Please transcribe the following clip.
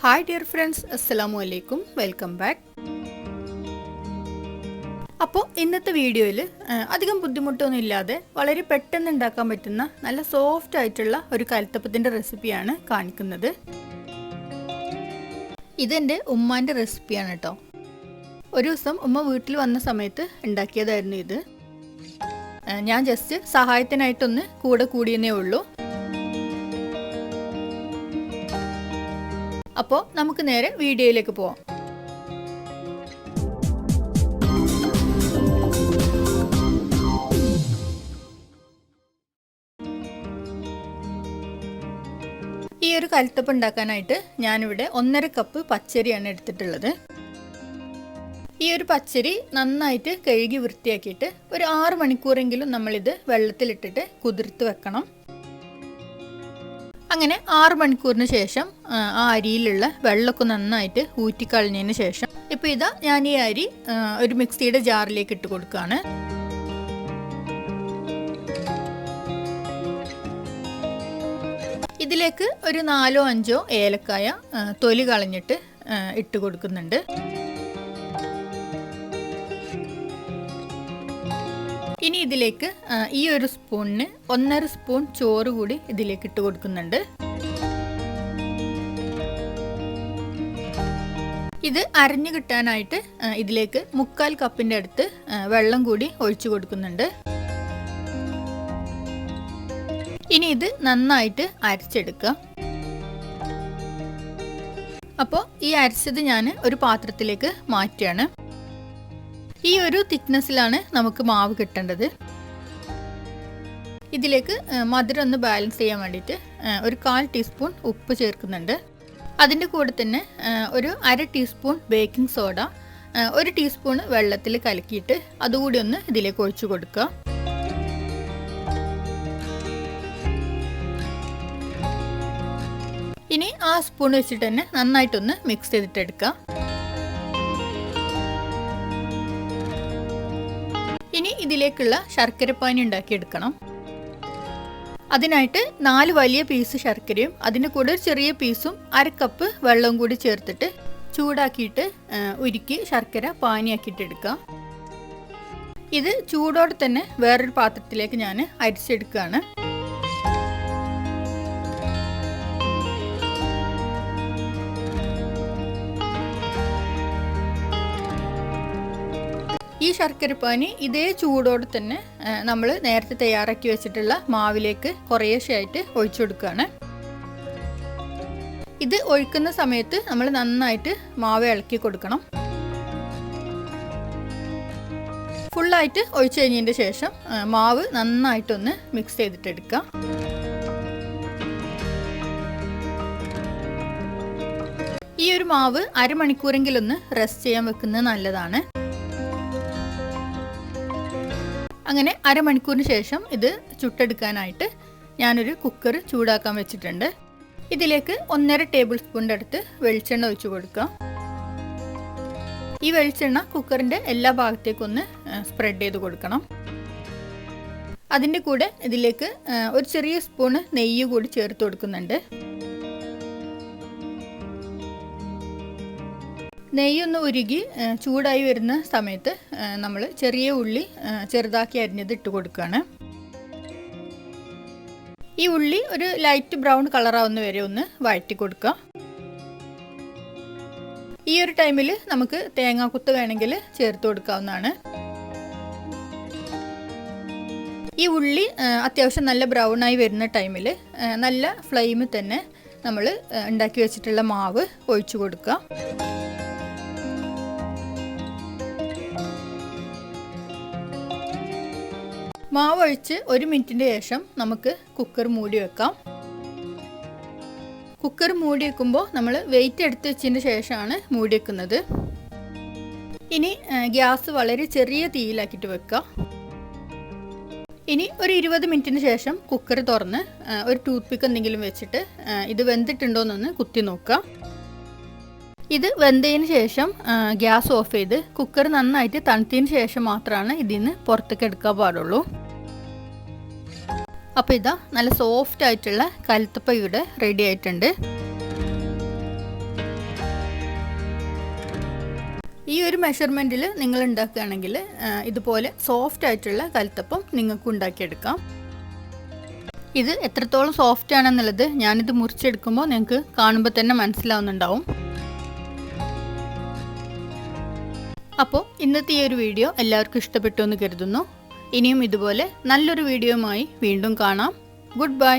Hi dear friends അസ്സലാമു അലൈക്കും welcome back അപ്പോൾ ഇന്നത്തെ വീഡിയോയിൽ അധികം ബുദ്ധിമുട്ടൊന്നും ഇല്ലാതെ വളരെ പെട്ടെന്ന് ഉണ്ടാക്കാൻ പറ്റുന്ന നല്ല സോഫ്റ്റ് ആയിട്ടുള്ള ഒരു കലത്തപ്പത്തിന്റെ റെസിപ്പിയാണ് കാണിക്കുന്നത്. ഇതെന്റെ ഉമ്മാന്റെ റെസിപ്പിയാണ് കേട്ടോ ഒരു ദിവസം ഉമ്മ വീട്ടിൽ വന്ന സമയത്ത് ഉണ്ടാക്കിയതായിരുന്നു ഇത്. ഞാൻ ജസ്റ്റ് സഹായത്തിനായിട്ടൊന്ന് കൂടെ കൂടിയെന്നേ ഉള്ളൂ. അപ്പോൾ നമുക്ക് നേരെ വീഡിയോയിലേക്ക് പോവാം. ഈ ഒരു കലത്തപ്പ് ഉണ്ടാക്കാനായിട്ട് ഞാനിവിടെ ഒന്നര കപ്പ് പച്ചരിയാണ് എടുത്തിട്ടുള്ളത്. ഈ ഒരു പച്ചരി നന്നായിട്ട് കഴുകി വൃത്തിയാക്കിയിട്ട് ഒരു ആറ് മണിക്കൂറെങ്കിലും നമ്മളിത് വെള്ളത്തിലിട്ടിട്ട് കുതിർത്ത് വെക്കണം. അങ്ങനെ ആറ് മണിക്കൂറിന് ശേഷം ആ, അരിയിലുള്ള വെള്ളമൊക്കെ നന്നായിട്ട് ഊറ്റിക്കളഞ്ഞതിന് ശേഷം ഇപ്പോൾ ഇതാ ഞാൻ ഈ അരി ഒരു മിക്സിയുടെ ജാറിലേക്ക് ഇട്ട് കൊടുക്കുകയാണ്. ഇതിലേക്ക് ഒരു നാലോ അഞ്ചോ ഏലക്കായ തൊലി കളഞ്ഞിട്ട് ഇട്ട് കൊടുക്കുന്നുണ്ട്. ഇനി ഇതിലേക്ക് ഈ ഒരു സ്പൂണിന് ഒന്നര സ്പൂൺ ചോറ് കൂടി ഇതിലേക്ക് ഇട്ട് കൊടുക്കുന്നുണ്ട്. ഇത് അരഞ്ഞു കിട്ടാനായിട്ട് ഇതിലേക്ക് മുക്കാൽ കപ്പിന്റെ അടുത്ത് വെള്ളം കൂടി ഒഴിച്ചു കൊടുക്കുന്നുണ്ട്. ഇനി ഇത് നന്നായിട്ട് അരച്ചെടുക്കുക അപ്പോൾ ഈ അരച്ചത് ഞാൻ ഒരു പാത്രത്തിലേക്ക് മാറ്റുകയാണ്. ഈ ഒരു തിക്നെസ്സിലാണ് നമുക്ക് മാവ് കിട്ടേണ്ടത്. ഇതിലേക്ക് മധുരം ഒന്ന് ബാലൻസ് ചെയ്യാൻ വേണ്ടിയിട്ട് ഒരു കാൽ ടീസ്പൂൺ ഉപ്പ് ചേർക്കുന്നുണ്ട്. അതിന്റെ കൂടെ തന്നെ ഒരു അര ടീസ്പൂൺ ബേക്കിംഗ് സോഡ ഒരു ടീസ്പൂൺ വെള്ളത്തിൽ കലക്കിയിട്ട് അതുകൂടി ഒന്ന് ഇതിലേക്ക് ഒഴിച്ചു കൊടുക്കുക. ഇനി ആ സ്പൂൺ വെച്ചിട്ട് തന്നെ നന്നായിട്ടൊന്ന് മിക്സ് ചെയ്തിട്ടെടുക്കുക. ഇനി ഇതിലേക്കുള്ള ശർക്കരപ്പാനി ഉണ്ടാക്കിയെടുക്കണം. അതിനായിട്ട് നാല് വലിയ പീസ് ശർക്കരയും അതിന്റെ കൂടെ ഒരു ചെറിയ പീസും അര കപ്പ് വെള്ളവും കൂടി ചേർത്തിട്ട് ചൂടാക്കിയിട്ട് ഉരുക്കി ശർക്കര പാനിയാക്കിയിട്ടെടുക്കുക. ഇത് ചൂടോടെ തന്നെ വേറൊരു പാത്രത്തിലേക്ക് ഞാൻ അരിച്ചെടുക്കുകയാണ്. ഈ ശർക്കരപ്പാനി ഇതേ ചൂടോടെ തന്നെ നമ്മൾ നേരത്തെ തയ്യാറാക്കി വെച്ചിട്ടുള്ള മാവിലേക്ക് കുറേശ്ശെയായിട്ട് ഒഴിച്ചു കൊടുക്കുകയാണ്. ഇത് ഒഴിക്കുന്ന സമയത്ത് നമ്മൾ നന്നായിട്ട് മാവ് ഇളക്കി കൊടുക്കണം. ഫുള്ളായിട്ട് ഒഴിച്ചു കഴിഞ്ഞതിന്റെ ശേഷം മാവ് നന്നായിട്ടൊന്ന് മിക്സ് ചെയ്തിട്ടെടുക്കുക. ഈ ഒരു മാവ് അരമണിക്കൂറെങ്കിലൊന്ന് റെസ്റ്റ് ചെയ്യാൻ വെക്കുന്നത് നല്ലതാണ്. അങ്ങനെ അരമണിക്കൂറിന് ശേഷം ഇത് ചുട്ടെടുക്കാനായിട്ട് ഞാനൊരു കുക്കർ ചൂടാക്കാൻ വെച്ചിട്ടുണ്ട്. ഇതിലേക്ക് ഒന്നര ടേബിൾ സ്പൂണിന്റെ അടുത്ത് വെളിച്ചെണ്ണ ഒഴിച്ചു കൊടുക്കാം. ഈ വെളിച്ചെണ്ണ കുക്കറിന്റെ എല്ലാ ഭാഗത്തേക്കും ഒന്ന് സ്പ്രെഡ് ചെയ്ത് കൊടുക്കണം. അതിന്റെ കൂടെ ഇതിലേക്ക് ഒരു ചെറിയ സ്പൂണ് നെയ്യ് കൂടി ചേർത്ത് കൊടുക്കുന്നുണ്ട്. നെയ്യൊന്ന് ഉരുകി ചൂടായി വരുന്ന സമയത്ത് നമ്മൾ ചെറിയ ഉള്ളി ചെറുതാക്കി അരിഞ്ഞത് ഇട്ട് കൊടുക്കുകയാണ് ഈ ഉള്ളി ഒരു ലൈറ്റ് ബ്രൗൺ കളറാവുന്ന വരെ ഒന്ന് വഴറ്റി കൊടുക്കുക ഈ ഒരു ടൈമിൽ നമുക്ക് തേങ്ങാക്കുത്ത് വേണമെങ്കിൽ ചേർത്ത് കൊടുക്കാവുന്നതാണ്. ഈ ഉള്ളി അത്യാവശ്യം നല്ല ബ്രൗൺ ആയി വരുന്ന ടൈമിൽ നല്ല ഫ്ലെയിമിൽ തന്നെ നമ്മൾ ഉണ്ടാക്കി വെച്ചിട്ടുള്ള മാവ് ഒഴിച്ചു കൊടുക്കുക മാവ് ഒഴിച്ച് ഒരു മിനിറ്റിന്റെ ശേഷം നമുക്ക് കുക്കർ മൂടി വെക്കാം. കുക്കർ മൂടി വെക്കുമ്പോൾ നമ്മൾ വെയിറ്റ് എടുത്ത് വെച്ചതിന് ശേഷമാണ് മൂടി വെക്കുന്നത്. ഇനി ഗ്യാസ് വളരെ ചെറിയ തീയിലാക്കിയിട്ട് വെക്കുക. ഇനി ഒരു ഇരുപത് മിനിറ്റിന് ശേഷം കുക്കർ തുറന്ന് ഒരു ടൂത്ത് പിക്ക് എന്തെങ്കിലും വെച്ചിട്ട് ഇത് വെന്തിട്ടുണ്ടോ എന്നൊന്ന് കുത്തി നോക്കുക. ഇത് വെന്തതിന് ശേഷം ഗ്യാസ് ഓഫ് ചെയ്ത് കുക്കർ നന്നായിട്ട് തണുത്തതിന് ശേഷം മാത്രമാണ് ഇതിൽ നിന്ന് പുറത്തേക്ക് എടുക്കാൻ പാടുള്ളൂ. അപ്പോൾ ഇതാ നല്ല സോഫ്റ്റ് ആയിട്ടുള്ള കലുത്തപ്പ ഇവിടെ റെഡി ആയിട്ടുണ്ട്. ഈ ഒരു മെഷർമെന്റിൽ നിങ്ങൾ ഉണ്ടാക്കുകയാണെങ്കിൽ ഇതുപോലെ സോഫ്റ്റ് ആയിട്ടുള്ള കൽത്തപ്പം നിങ്ങൾക്ക് ഉണ്ടാക്കിയെടുക്കാം. ഇത് എത്രത്തോളം സോഫ്റ്റ് ആണെന്നുള്ളത് ഞാനിത് മുറിച്ചെടുക്കുമ്പോൾ നിങ്ങൾക്ക് കാണുമ്പോൾ തന്നെ മനസ്സിലാവുന്നുണ്ടാവും. അപ്പോൾ ഇന്നത്തെ ഈ ഒരു വീഡിയോ എല്ലാവർക്കും ഇഷ്ടപ്പെട്ടു എന്ന് കരുതുന്നു. ഇനിയും ഇതുപോലെ നല്ലൊരു വീഡിയോയുമായി വീണ്ടും കാണാം. Good bye